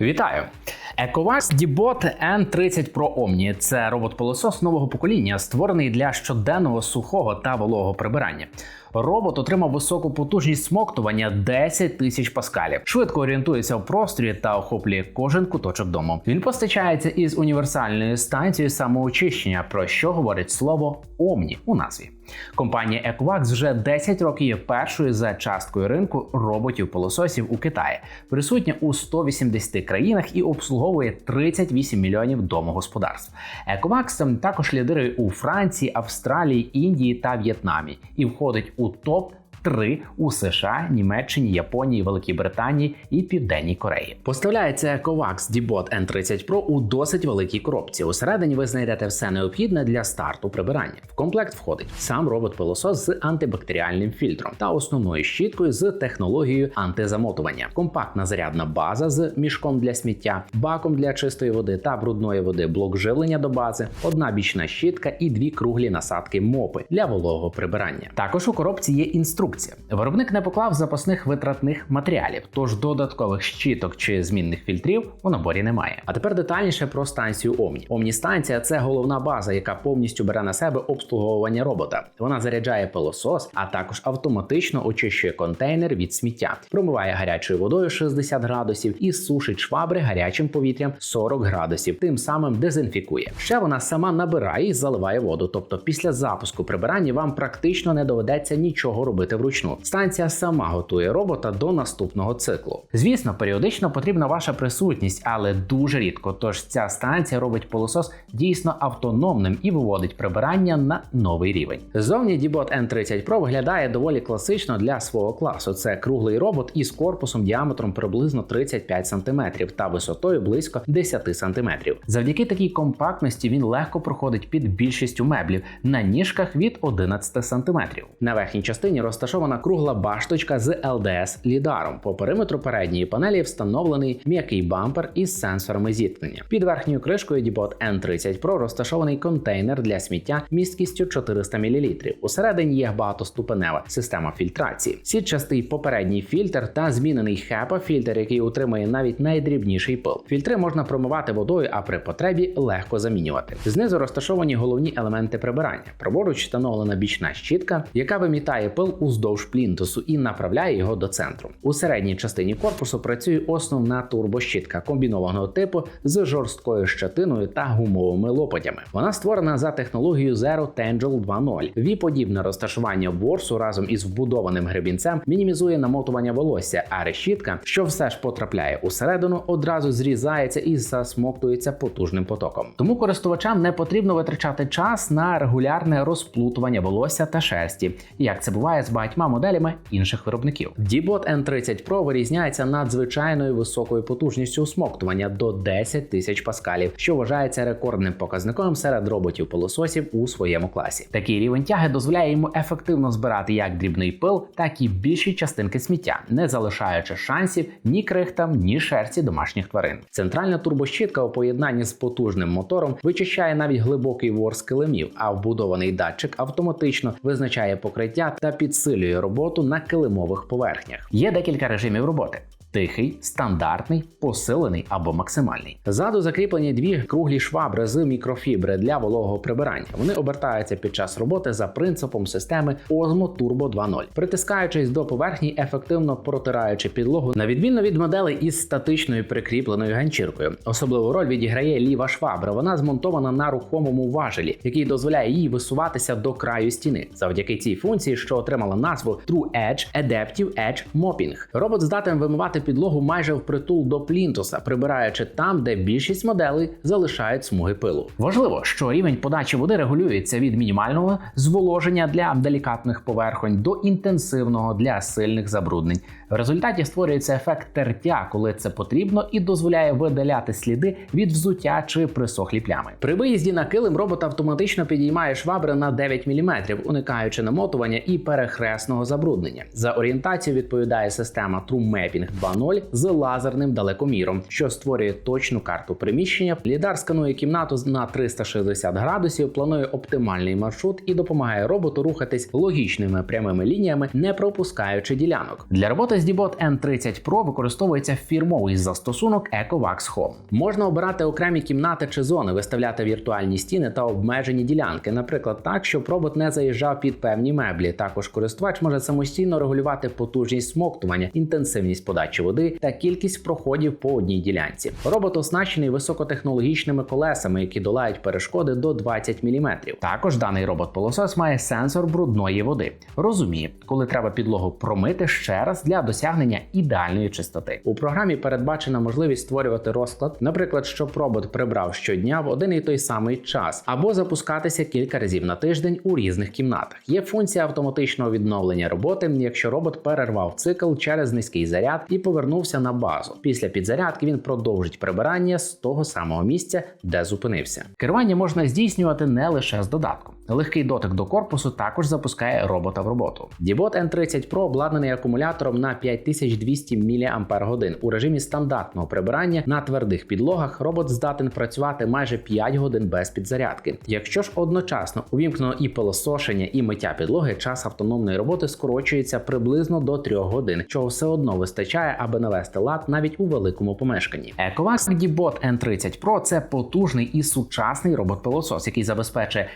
Вітаю! EcoVax Dibot N30 Pro Omni – це робот-пилосос нового покоління, створений для щоденного сухого та вологого прибирання. Робот отримав високу потужність смоктування 10 тисяч паскалів, швидко орієнтується в просторі та охоплює кожен куточок дому. Він постачається із універсальною станцією самоочищення, про що говорить слово Omni у назві. Компанія Ecovax вже 10 років є першою за часткою ринку роботів-пилососів у Китаї, присутня у 180 країнах і обслуговує 38 мільйонів домогосподарств. Ecovax також лідирує у Франції, Австралії, Індії та В'єтнамі і входить у топ. Три у США, Німеччині, Японії, Великій Британії і Південній Кореї. Поставляється Ecovax Dibot N30 Pro у досить великій коробці. Усередині ви знайдете все необхідне для старту прибирання. В комплект входить сам робот-пилосос з антибактеріальним фільтром та основною щіткою з технологією антизамотування, компактна зарядна база з мішком для сміття, баком для чистої води та брудної води, блок живлення до бази, одна бічна щітка і дві круглі насадки мопи для вологого прибирання. Також у коробці є інструкція. Виробник не поклав запасних витратних матеріалів, тож додаткових щіток чи змінних фільтрів у наборі немає. А тепер детальніше про станцію Omni. Omni станція це головна база, яка повністю бере на себе обслуговування робота. Вона заряджає пилосос, а також автоматично очищує контейнер від сміття, промиває гарячою водою 60 градусів і сушить швабри гарячим повітрям 40 градусів, тим самим дезінфікує. Ще вона сама набирає і заливає воду. Тобто, після запуску прибирання вам практично не доведеться нічого робити вручну. Станція сама готує робота до наступного циклу. Звісно, періодично потрібна ваша присутність, але дуже рідко. Тож ця станція робить пилосос дійсно автономним і виводить прибирання на новий рівень. Зовні Dibot N30 Pro виглядає доволі класично для свого класу. Це круглий робот із корпусом діаметром приблизно 35 см та висотою близько 10 см. Завдяки такій компактності він легко проходить під більшістю меблів на ніжках від 11 см. На верхній частині розташована кругла башточка з LDS лідаром. По периметру передньої панелі встановлений м'який бампер із сенсорами зіткнення. Під верхньою кришкою Dibot N30 Pro розташований контейнер для сміття місткістю 400 мл. Усередині є багатоступенева система фільтрації, сітчастий попередній фільтр та змінений HEPA фільтр, який утримує навіть найдрібніший пил. Фільтри можна промивати водою, а при потребі легко замінювати. Знизу розташовані головні елементи прибирання. Праворуч встановлена бічна щітка, яка вимітає пил уздовж плінтусу і направляє його до центру. У середній частині корпусу працює основна турбощітка комбінованого типу з жорсткою щетиною та гумовими лопатями. Вона створена за технологією Zero Tangle 2.0. Ві-подібне розташування ворсу разом із вбудованим гребінцем мінімізує намотування волосся, а решітка, що все ж потрапляє усередину, одразу зрізається і засмоктується потужним потоком. Тому користувачам не потрібно витрачати час на регулярне розплутування волосся та шерсті, як це буває з багатьма моделями інших виробників. Dibot N30 Pro вирізняється надзвичайною високою потужністю усмоктування до 10 тисяч паскалів, що вважається рекордним показником серед роботів-пилососів у своєму класі. Такий рівень тяги дозволяє йому ефективно збирати як дрібний пил, так і більші частинки сміття, не залишаючи шансів ні крихтам, ні шерсті домашніх тварин. Центральна турбощітка у поєднанні з потужним мотором вичищає навіть глибокий ворс килимів, а вбудований датчик автоматично визначає покриття та підсилює роботу на килимових поверхнях. Є декілька режимів роботи. Тихий, стандартний, посилений або максимальний. Ззаду закріплені дві круглі швабри з мікрофібри для вологого прибирання. Вони обертаються під час роботи за принципом системи Osmo Turbo 2.0, притискаючись до поверхні, ефективно протираючи підлогу, на відміну від моделей із статичною прикріпленою ганчіркою. Особливу роль відіграє ліва швабра. Вона змонтована на рухомому важелі, який дозволяє їй висуватися до краю стіни. Завдяки цій функції, що отримала назву True Edge Adaptive Edge Mopping. Робот здатен вимивати підлогу майже впритул до плінтуса, прибираючи там, де більшість моделей залишають смуги пилу. Важливо, що рівень подачі води регулюється від мінімального зволоження для делікатних поверхонь до інтенсивного для сильних забруднень. В результаті створюється ефект тертя, коли це потрібно, і дозволяє видаляти сліди від взуття чи присохлі плями. При виїзді на килим робот автоматично підіймає швабри на 9 мм, уникаючи намотування і перехресного забруднення. За орієнтацію відповідає система True Mapping 2.0, 2.0 з лазерним далекоміром, що створює точну карту приміщення. Лідар сканує кімнату на 360 градусів, планує оптимальний маршрут і допомагає роботу рухатись логічними прямими лініями, не пропускаючи ділянок. Для роботи з Dbot N30 Pro використовується фірмовий застосунок EcoVax Home. Можна обирати окремі кімнати чи зони, виставляти віртуальні стіни та обмежені ділянки, наприклад, так, щоб робот не заїжджав під певні меблі. Також користувач може самостійно регулювати потужність смоктування, інтенсивність подачі води та кількість проходів по одній ділянці. Робот оснащений високотехнологічними колесами, які долають перешкоди до 20 мм. Також даний робот-пилосос має сенсор брудної води. Розуміє, коли треба підлогу промити ще раз для досягнення ідеальної чистоти. У програмі передбачена можливість створювати розклад, наприклад, щоб робот прибрав щодня в один і той самий час, або запускатися кілька разів на тиждень у різних кімнатах. Є функція автоматичного відновлення роботи, якщо робот перервав цикл через низький заряд і повернувся на базу. Після підзарядки він продовжить прибирання з того самого місця, де зупинився. Керування можна здійснювати не лише з додатком. Легкий дотик до корпусу також запускає робота в роботу. Dbot N30 Pro обладнаний акумулятором на 5200 мАч. У режимі стандартного прибирання на твердих підлогах робот здатен працювати майже 5 годин без підзарядки. Якщо ж одночасно увімкнено і пилосошення, і миття підлоги, час автономної роботи скорочується приблизно до 3 годин, чого все одно вистачає, аби навести лад навіть у великому помешканні. EcoVax Dbot N30 Pro – це потужний і сучасний робот-пилосос, який забезпечує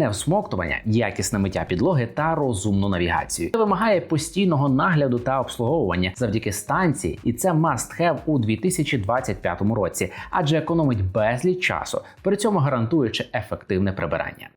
сильне всмоктування, якісне миття підлоги та розумну навігацію. Це вимагає постійного нагляду та обслуговування завдяки станції, і це must have у 2025 році, адже економить безліч часу, при цьому гарантуючи ефективне прибирання.